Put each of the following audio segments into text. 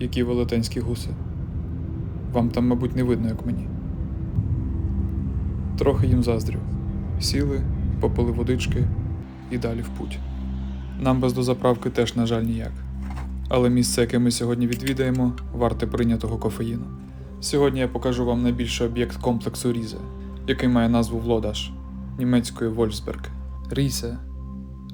які велетенські гуси. Вам там, мабуть, не видно, як мені. Трохи їм заздрю. Сіли, попили водички і далі в путь. Нам без дозаправки теж, на жаль, ніяк. Але місце, яке ми сьогодні відвідаємо, варте прийнятого кофеїну. Сьогодні я покажу вам найбільший об'єкт комплексу Різе, який має назву Влодаш німецькою Вольфсберг. Різе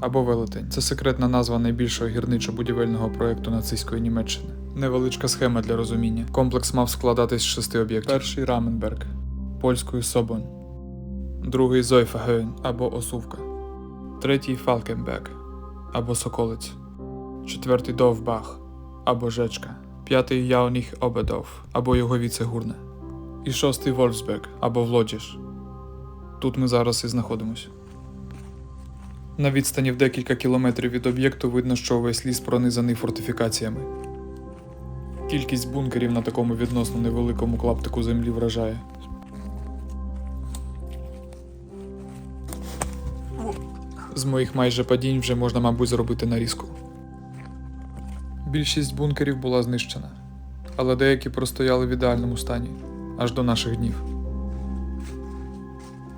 або Велетень це секретна назва найбільшого гірничо-будівельного проєкту нацистської Німеччини. Невеличка схема для розуміння. Комплекс мав складатись з шести об'єктів. Перший Раменберг, польською Собонь, другий Зойфагеен або Осувка, третій Фалкенберг або Соколиць, четвертий Довбах або Жечка, п'ятий Яуніх Обедов або його віце-гурне, і шостий Вольфсберг або Влоджіш. Тут ми зараз і знаходимося. На відстані в декілька кілометрів від об'єкту видно, що увесь ліс пронизаний фортифікаціями. Кількість бункерів на такому відносно невеликому клаптику землі вражає. З моїх майже падінь вже можна, мабуть, зробити нарізку. Більшість бункерів була знищена, але деякі простояли в ідеальному стані аж до наших днів.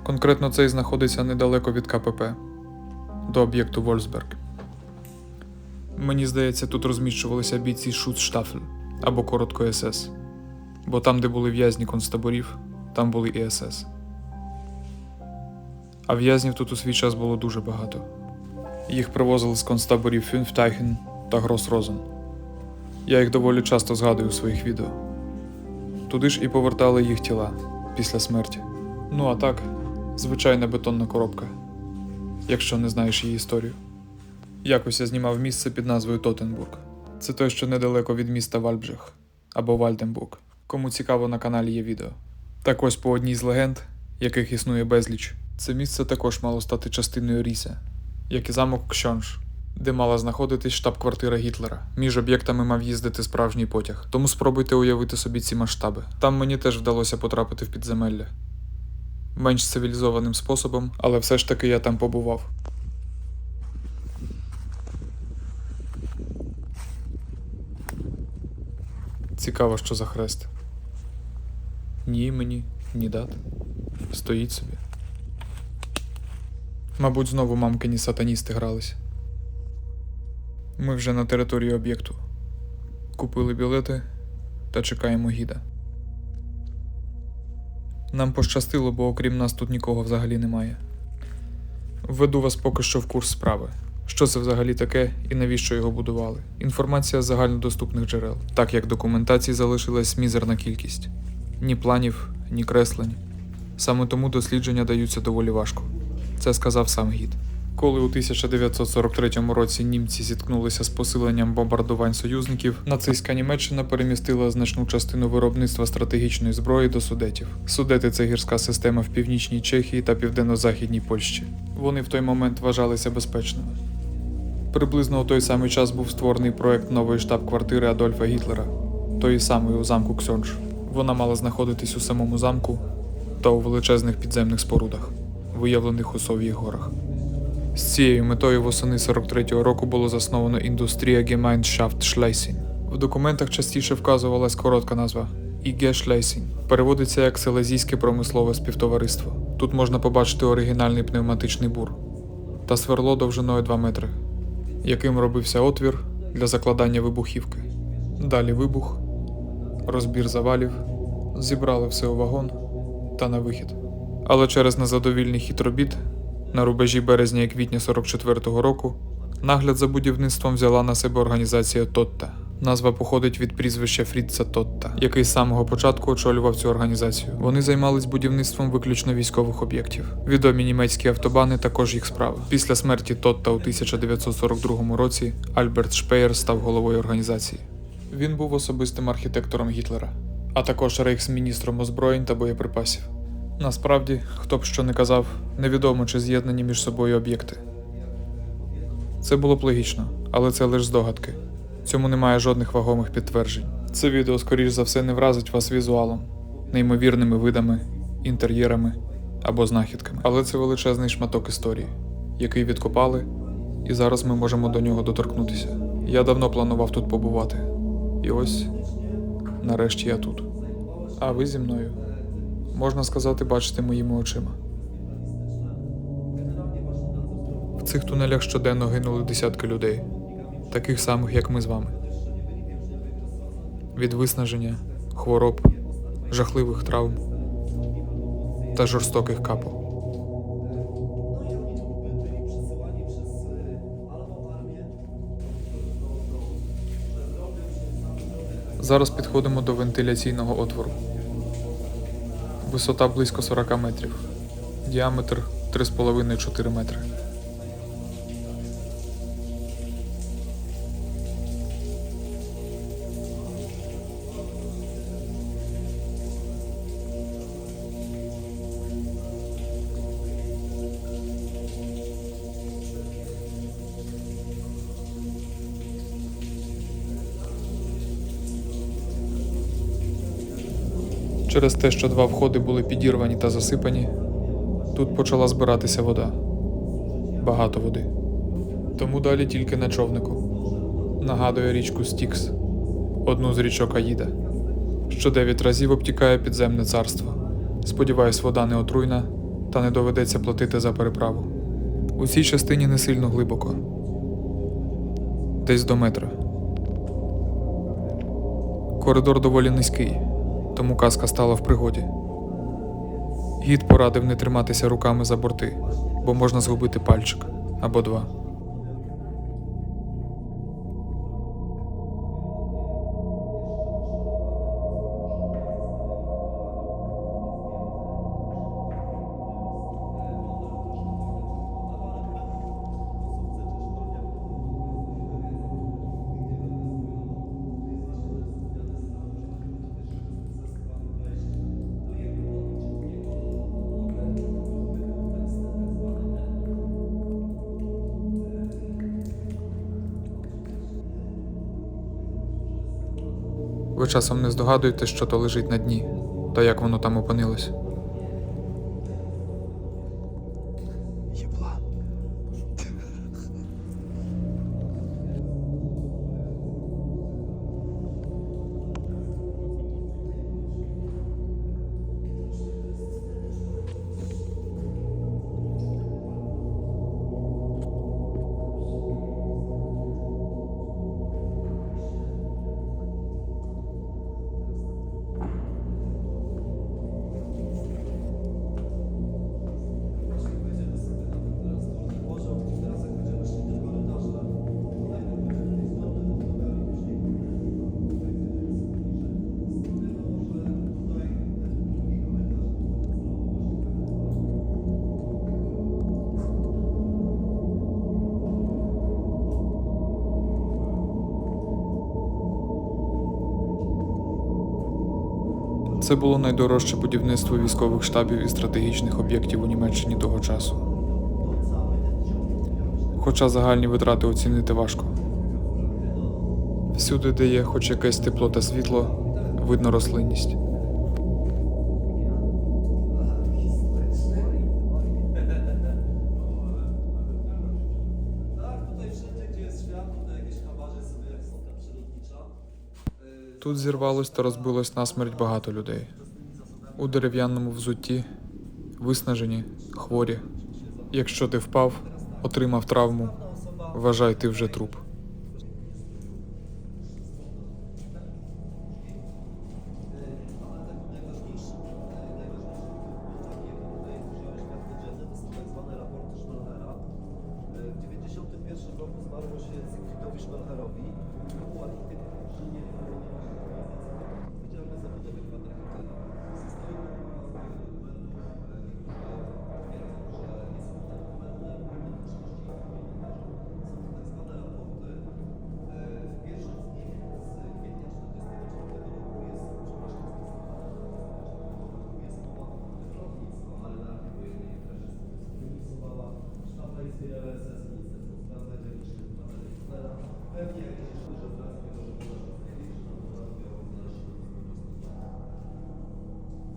Конкретно цей знаходиться недалеко від КПП до об'єкту Вольсберг. Мені здається, тут розміщувалися бійці Шуцштафель або коротко СС, бо там, де були в'язні концтаборів, там були і СС. А в'язнів тут у свій час було дуже багато. Їх привозили з концтаборів Фюнфтайхен та Гросрозен. Я їх доволі часто згадую у своїх відео. Туди ж і повертали їх тіла після смерті. Ну а так, звичайна бетонна коробка, якщо не знаєш її історію. Якось я знімав місце під назвою Тотенбург. Це той, що недалеко від міста Вальбжех або Вальденбург. Кому цікаво, на каналі є відео. Так ось по одній з легенд, яких існує безліч, це місце також мало стати частиною Ріса, як і замок Кшонш, де мала знаходитись штаб-квартира Гітлера. Між об'єктами мав їздити справжній потяг. Тому спробуйте уявити собі ці масштаби. Там мені теж вдалося потрапити в підземелля. Менш цивілізованим способом, але все ж таки я там побував. Цікаво, що за хрест. Ні імені, ні дат. Стоїть собі. Мабуть, знову мамкині сатаністи грались. Ми вже на території об'єкту. Купили білети та чекаємо гіда. Нам пощастило, бо окрім нас тут нікого взагалі немає. Введу вас поки що в курс справи. Що це взагалі таке і навіщо його будували? Інформація з загальнодоступних джерел, так як документації залишилась мізерна кількість. Ні планів, ні креслень. Саме тому дослідження даються доволі важко. Це сказав сам гід. Коли у 1943 році німці зіткнулися з посиленням бомбардувань союзників, нацистська Німеччина перемістила значну частину виробництва стратегічної зброї до судетів. Судети це гірська система в північній Чехії та південно-західній Польщі. Вони в той момент вважалися безпечними. Приблизно у той самий час був створений проект нової штаб-квартири Адольфа Гітлера, тої самої у замку Ксьонж. Вона мала знаходитись у самому замку та у величезних підземних спорудах, виявлених у Сов'їх горах. З цією метою восени 43-го року було засновано індустрія Gemeinschaft Schlesien. В документах частіше вказувалась коротка назва IG Schlesien. Переводиться як Селезійське промислове співтовариство. Тут можна побачити оригінальний пневматичний бур та сверло довжиною 2 метри, яким робився отвір для закладання вибухівки. Далі вибух, розбір завалів, зібрали все у вагон та на вихід. Але через незадовільний хід робіт на рубежі березня і квітня 44-го року нагляд за будівництвом взяла на себе організація Тотта. Назва походить від прізвища Фріца Тотта, який з самого початку очолював цю організацію. Вони займались будівництвом виключно військових об'єктів. Відомі німецькі автобани також їх справа. Після смерті Тотта у 1942 році Альберт Шпеєр став головою організації. Він був особистим архітектором Гітлера, а також рейхсміністром озброєнь та боєприпасів. Насправді, хто б що не казав, невідомо чи з'єднані між собою об'єкти. Це було б логічно, але це лише здогадки. Цьому немає жодних вагомих підтверджень. Це відео, скоріш за все, не вразить вас візуалом, неймовірними видами, інтер'єрами або знахідками. Але це величезний шматок історії, який відкопали, і зараз ми можемо до нього доторкнутися. Я давно планував тут побувати. І ось Нарешті я тут. А ви зі мною. Можна сказати, бачите моїми очима. В цих тунелях щоденно гинули десятки людей, таких самих, як ми з вами. Від виснаження, хвороб, жахливих травм та жорстоких капо. Зараз підходимо до вентиляційного отвору. Висота близько 40 метрів, діаметр 3,5-4 метри. Через те, що два входи були підірвані та засипані, тут почала збиратися вода. Багато води. Тому далі тільки на човнику. Нагадує річку Стікс, одну з річок Аїда, що дев'ять разів обтікає підземне царство. Сподіваюсь, вода не отруйна та не доведеться платити за переправу. У цій частині не сильно глибоко. Десь до метра. Коридор доволі низький, тому казка стала в пригоді. Гід порадив не триматися руками за борти, бо можна згубити пальчик або два. Ви часом не здогадуєте, що то лежить на дні, та як воно там опинилось. Це було найдорожче будівництво військових штабів і стратегічних об'єктів у Німеччині того часу. Хоча загальні витрати оцінити важко. Всюди, де є хоч якесь тепло та світло, видно рослинність. Тут зірвалось та розбилось насмерть багато людей. У дерев'яному взутті, виснажені, хворі. Якщо ти впав, отримав травму, вважай ти вже труп.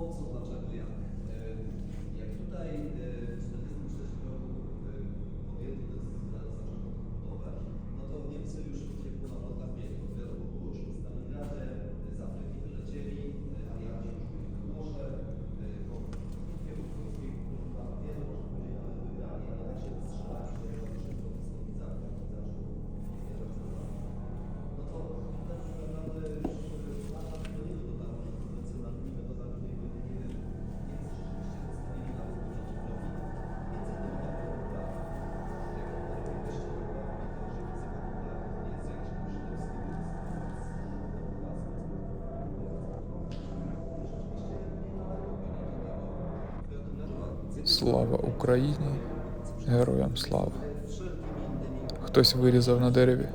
Po co, dlaczego, jak? E, Jak tutaj Слава Україні! Героям слава! Хтось вирізав на дереві,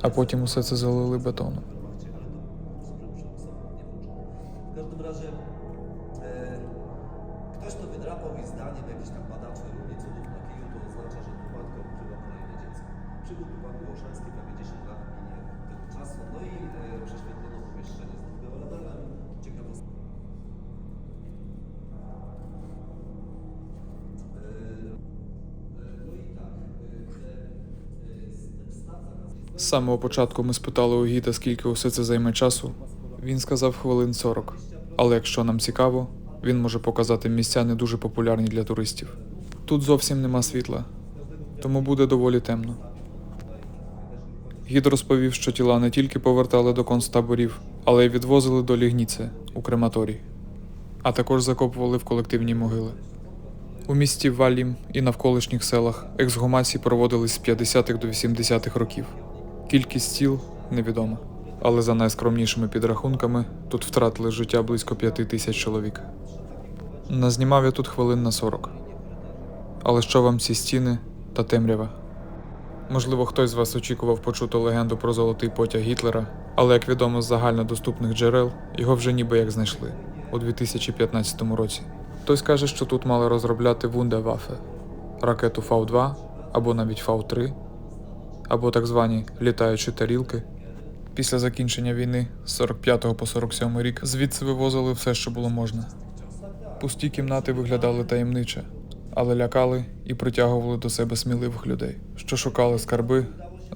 а потім усе це залили бетоном. З самого початку ми спитали у гіда, скільки усе це займе часу. Він сказав хвилин 40. Але якщо нам цікаво, він може показати місця не дуже популярні для туристів. Тут зовсім нема світла, тому буде доволі темно. Гід розповів, що тіла не тільки повертали до концтаборів, але й відвозили до Лігніце у крематорій, а також закопували в колективні могили. У місті Валім і навколишніх селах ексгумації проводились з 50-х до 80-х років. Кількість тіл невідома, але за найскромнішими підрахунками тут втратили життя близько п'яти тисяч чоловік. Назнімав я тут хвилин на 40. Але що вам ці стіни та темрява? Можливо, хтось з вас очікував почути легенду про золотий потяг Гітлера, але як відомо з загальнодоступних джерел, його вже ніби як знайшли у 2015 році. Хтось каже, що тут мали розробляти Вундерваффе – ракету Фау-2 або навіть Фау-3, або так звані літаючі тарілки. Після закінчення війни з 45 по 47 рік звідси вивозили все, що було можна. Пусті кімнати виглядали таємниче, але лякали і притягували до себе сміливих людей, що шукали скарби,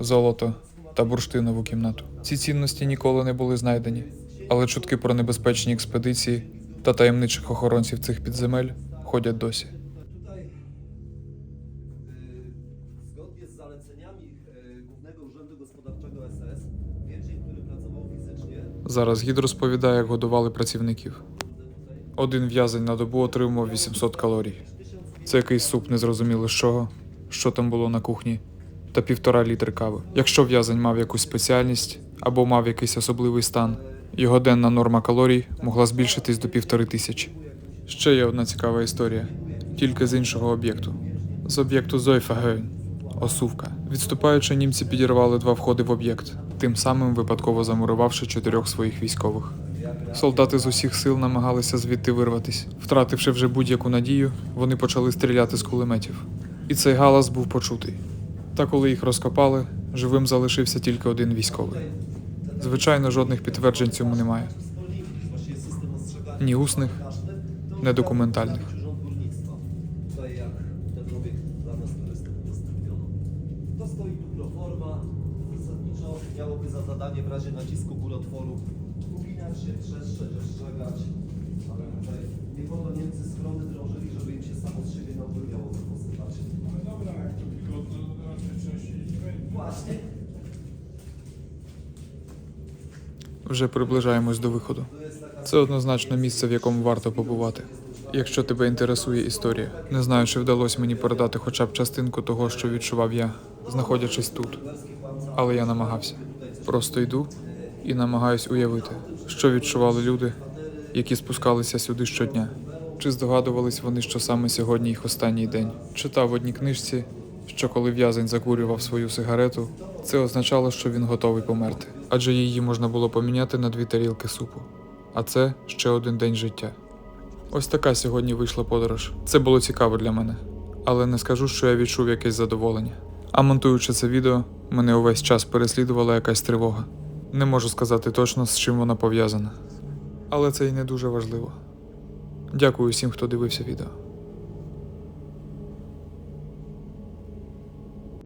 золото та бурштинову кімнату. Ці цінності ніколи не були знайдені, але чутки про небезпечні експедиції та таємничих охоронців цих підземель ходять досі. Зараз гід розповідає, як годували працівників. Один в'язень на добу отримував 800 калорій. Це якийсь суп незрозуміло з чого, що там було на кухні, та півтора літри кави. Якщо в'язень мав якусь спеціальність або мав якийсь особливий стан, його денна норма калорій могла збільшитись до півтори тисячі. Ще є одна цікава історія, тільки з іншого об'єкту. З об'єкту Зойфагейн Осувка. Відступаючи, німці підірвали два входи в об'єкт, тим самим випадково замурувавши чотирьох своїх військових. Солдати з усіх сил намагалися звідти вирватись. Втративши вже будь-яку надію, вони почали стріляти з кулеметів. І цей галас був почутий. Та коли їх розкопали, живим залишився тільки один військовий. Звичайно, жодних підтверджень цьому немає. Ні усних, ні документальних. Razie nacisku górotworu uginać się, trzeszczeć, ostrzegać. Ale tutaj nie po to Niemcy schrony drążyli, żeby im się samo z siebie na łby miało wyposypać. No dobra, jak to wilgotno, to raczej coś nie będzie. Właśnie. Вже приближаємось до виходу. Це однозначно місце, в якому варто побувати. Якщо тебе інтересує історія, не знаю, чи вдалося мені передати хоча б частинку того, що відчував я, знаходячись тут. Але я намагався. Просто йду і намагаюсь уявити, що відчували люди, які спускалися сюди щодня. Чи здогадувались вони, що саме сьогодні їх останній день? Читав в одній книжці, що коли в'язень закурював свою сигарету, це означало, що він готовий померти, адже її можна було поміняти на дві тарілки супу. А це ще один день життя. Ось така сьогодні вийшла подорож. Це було цікаво для мене, але не скажу, що я відчув якесь задоволення. А монтуючи це відео, мене увесь час переслідувала якась тривога. Не можу сказати точно, з чим вона пов'язана. Але це й не дуже важливо. Дякую всім, хто дивився відео.